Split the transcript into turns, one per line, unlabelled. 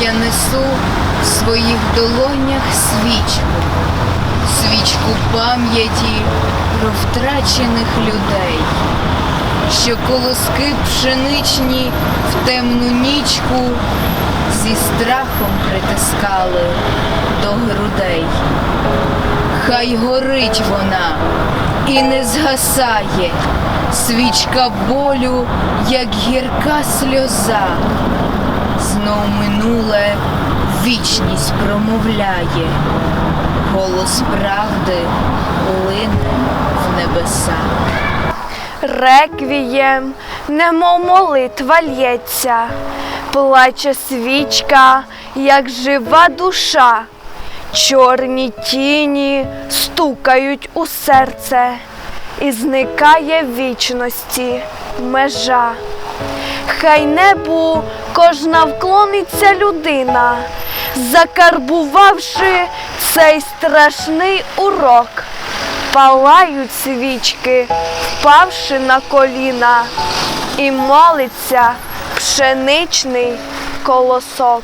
Я несу в своїх долонях свічку, свічку пам'яті про втрачених людей, що колоски пшеничні в темну нічку зі страхом притискали до грудей. Хай горить вона і не згасає, свічка болю, як гірка сльоза. Знов минуле вічність промовляє, голос правди лине в небеса.
Реквієм, немов молитва лється, плаче свічка, як жива душа, чорні тіні стукають у серце, і зникає вічності межа. Хай небу кожна вклониться людина, закарбувавши цей страшний урок палають свічки, впавши на коліна, і молиться пшеничний колосок.